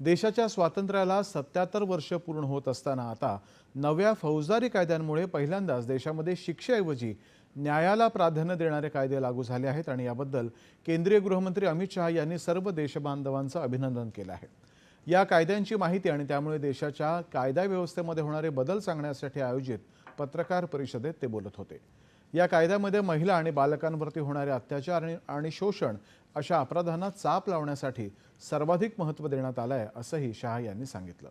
देशाच्या स्वातंत्र्याला सत्याहत्तर वर्ष पूर्ण होत असताना आता नव्या फौजदारी कायद्यांमुळे पहिल्यांदाच देशामध्ये शिक्षेऐवजी न्यायाला प्राधान्य देणारे कायदे लागू झाले आहेत आणि याबद्दल केंद्रीय गृहमंत्री अमित शहा यांनी सर्व देशबांधवांचं अभिनंदन केलं आहे. या कायद्यांची माहिती आणि त्यामुळे देशाच्या कायदा व्यवस्थेमध्ये होणारे बदल सांगण्यासाठी आयोजित पत्रकार परिषदेत ते बोलत होते. या कायद्यामध्ये महिला आणि बालकांवरती होणारे अत्याचार आणि- शोषण अशा अपराधांना चाप लावण्यासाठी सर्वाधिक महत्त्व देण्यात आलं आहे असंही शहा यांनी सांगितलं.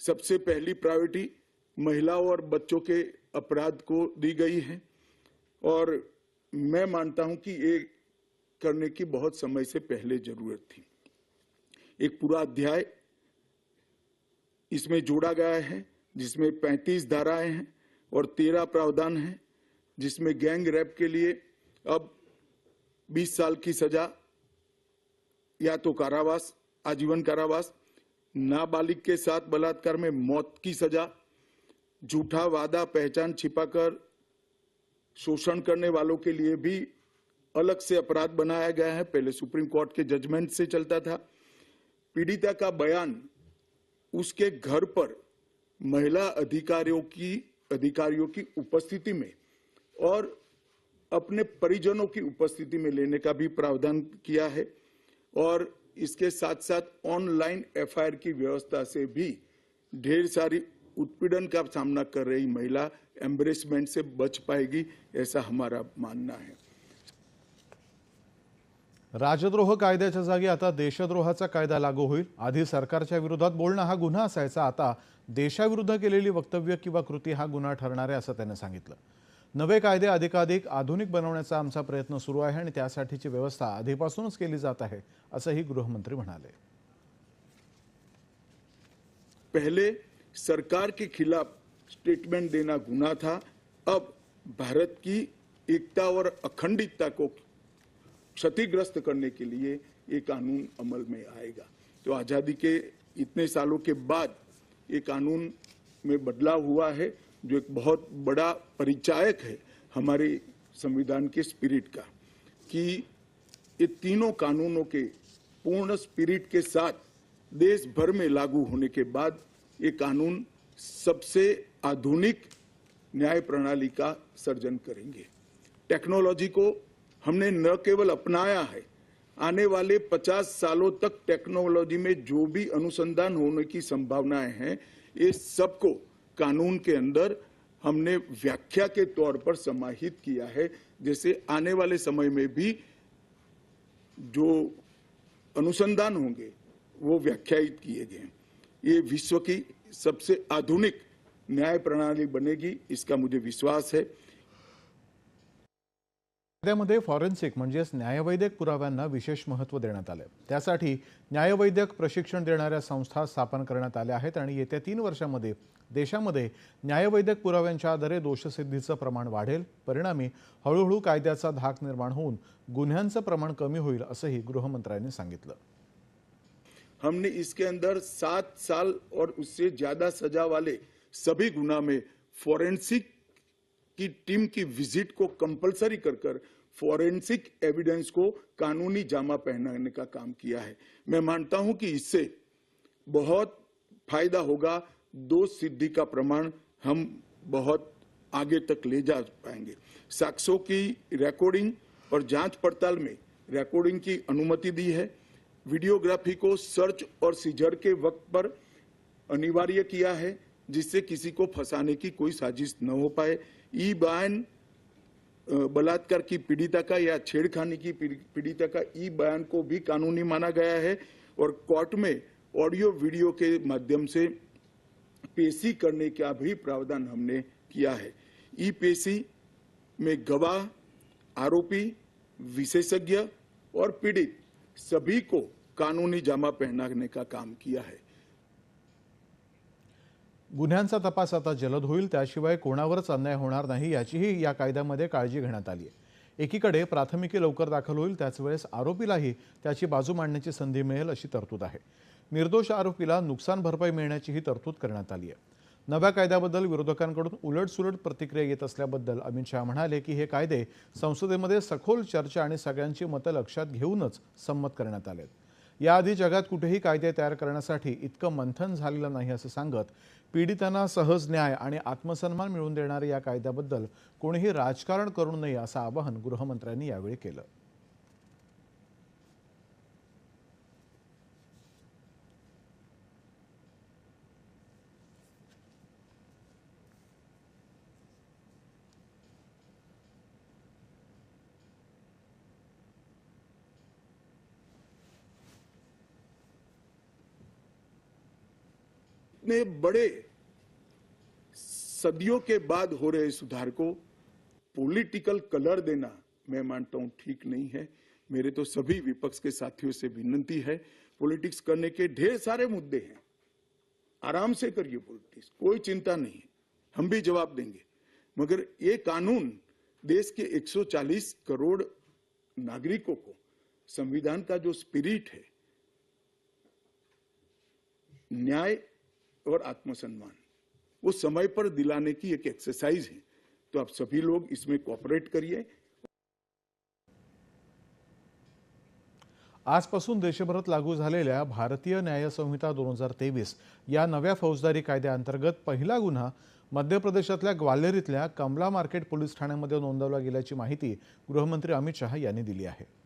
सबसे पहली प्रायोरिटी महिलाओं और बच्चों के अपराध को दी गई है और मैं मानता हूँ कि ये करने की बहुत समय से पहले ज़रूरत थी। एक पूरा अध्याय इसमें जोड़ा गया है, जिसमें 35 धाराएँ हैं और 13 प्रावधान हैं, जिसमें गैंग रैप के लिए अब 20 साल की सजा, या तो कारावास, आजीवन कारावास, नाबालिग के साथ बलात्कार में मौत की सजा, झूठा वादा, पहचान छिपाकर शोषण करने वालों के लिए भी अलग से अपराध बनाया गया है। पहले सुप्रीम कोर्ट के जजमेंट से चलता था। पीड़िता का बयान उसके घर पर महिला अधिकारियों की अधिकारियों की उपस्थिति में और अपने परिजनों की उपस्थिति में लेने का भी प्रावधान किया है और इसके साथ साथ ऑनलाइन एफआईआर की व्यवस्था से भी ढेर सारी उत्पीड़न का सामना कर रही महिला एम्ब्रेसमेंट से बच पाएगी, ऐसा हमारा मानना है। राजद्रोह कायद्याच्या जागी आता देशद्रोहाचा कायदा लागू होईल. आधी सरकारच्या विरोधात बोलणं हा गुन्हा असायचा. आता देशाविरुद्ध केलेली वक्तव्य किंवा कृती हा गुन्हा ठरणार आहे असं त्यांनी सांगितलं. नवे कायदे अधिकाधिक आधुनिक बनवण्याचा आमचा प्रयत्न सुरू आहे आणि त्यासाठीची व्यवस्था आधीपासूनच केली जात आहे असंही गृहमंत्री म्हणाले. पहले सरकार के खिलाफ स्टेटमेंट देना गुना था. अब भारत की एकता और अखंडितता को क्षतिग्रस्त करने के लिए ये कानून अमल में आएगा। तो आज़ादी के इतने सालों के बाद ये कानून में बदलाव हुआ है, जो एक बहुत बड़ा परिचायक है हमारे संविधान के स्पिरिट का, कि ये तीनों कानूनों के पूर्ण स्पिरिट के साथ देश भर में लागू होने के बाद ये कानून सबसे आधुनिक न्याय प्रणाली का सर्जन करेंगे। टेक्नोलॉजी को हमने न केवल अपनाया है, आने वाले 50 सालों तक टेक्नोलॉजी में जो भी अनुसंधान होने की संभावनाएँ हैं ये सबको कानून के अंदर हमने व्याख्या के तौर पर समाहित किया है जैसे आने वाले समय में भी जो अनुसंधान होंगे, वो व्याख्यायित किए गए ये विश्व की सबसे आधुनिक न्याय प्रणाली बनेगी, इसका मुझे विश्वास है। कायद्यामध्ये फॉरेन्सिक म्हणजेच न्यायवैद्यक पुराव्यांना विशेष महत्त्व देण्यात आलं त्यासाठी न्यायवैद्यक प्रशिक्षण देणाऱ्या संस्था स्थापन करण्यात आल्या आहेत आणि येत्या तीन वर्षामध्ये देशामध्ये न्यायवैद्यक पुराव्यांच्या आधारे दोषसिद्धीचं प्रमाण वाढेल. परिणामी हळूहळू कायद्याचा धाक निर्माण होऊन गुन्ह्यांचं प्रमाण कमी होईल असंही गृहमंत्र्यांनी सांगितलं. हमने इसके अंदर सात साल और उससे ज्यादा सजा वाले सभी गुना में फॉरेंसिक की टीम की विज़िट को कंपलसरी कर कर फॉरेंसिक एविडेंस को कानूनी जामा पहनाने का काम किया है। मैं मानता हूँ कि इससे बहुत फ़ायदा होगा। दोष सिद्धि का प्रमाण हम बहुत आगे तक ले जा पाएँगे। साक्ष्यों की रिकॉर्डिंग और जाँच पड़ताल में रिकॉर्डिंग की अनुमति दी है। वीडियोग्राफी को सर्च और सीजर के वक्त पर अनिवार्य किया है। जिससे किसी को फंसाने की कोई साजिश न हो पाए। ई बयान बलात्कार की पीड़िता का या छेड़खानी की पीड़िता का ई बयान को भी कानूनी माना गया है और कोर्ट में ऑडियो वीडियो के माध्यम से पेशी करने का भी प्रावधान हमने किया है। ई पेशी में गवाह, आरोपी, विशेषज्ञ और पीड़ित सभी को कानूनी जामा पहनाने का काम किया है। गुन्ह्यांचा तपास आता जलद होईल त्याशिवाय कोणावरच अन्याय होणार नाही याचीही या कायद्यामध्ये काळजी घेण्यात आली आहे. एकीकडे प्राथमिकी लवकर दाखल होईल त्याच वेळेस आरोपीलाही त्याची बाजू मांडण्याची संधी मिळेल अशी तरतूद आहे. निर्दोष आरोपीला नुकसान भरपाई मिळण्याचीही तरतूद करण्यात आली आहे. नव्या कायद्याबद्दल विरोधकांकडून उलटसुलट प्रतिक्रिया येत असल्याबद्दल अमित शहा म्हणाले की हे कायदे संसदेमध्ये सखोल चर्चा आणि सगळ्यांची मतं लक्षात घेऊनच संमत करण्यात आलेत याआधी जगात कुठेही कायदे तयार करण्यासाठी इतकं मंथन झालेलं नाही असं सांगत पीडितांना सहज न्याय आणि आत्मसन्मान मिळवून देणाऱ्या या कायद्याबद्दल कोणीही राजकारण करू नये असं आवाहन गृहमंत्र्यांनी यावेळी केलं. इतने बड़े सदियों के बाद हो रहे सुधार को पॉलिटिकल कलर देना मैं मानता हूँ ठीक नहीं है। मेरे तो सभी विपक्ष के साथियों से विनती है। पॉलिटिक्स करने के ढेर सारे मुद्दे हैं। आराम से करिए पॉलिटिक्स कोई चिंता नहीं हम भी जवाब देंगे। मगर ये कानून देश के 140 करोड़ नागरिकों को, संविधान का जो स्पिरिट है, न्याय और आत्मसम्मान वो समय पर दिलाने की एक एक्सरसाइज है। तो आप सभी लोग इसमें कॉपरेट करिए। आजपासून देशभरात लागू झालेल्या भारतीय न्याय संहिता दोन हजार तेवीस या नव्या फौजदारी कायद्याअंतर्गत पहिला गुन्हा मध्य प्रदेशातल्या ग्वाल्हेर इथल्या कमला मार्केट पोलीस ठाण्यामध्ये नोंदवला गेल्याची माहिती गृहमंत्री अमित शहा यांनी दिली आहे.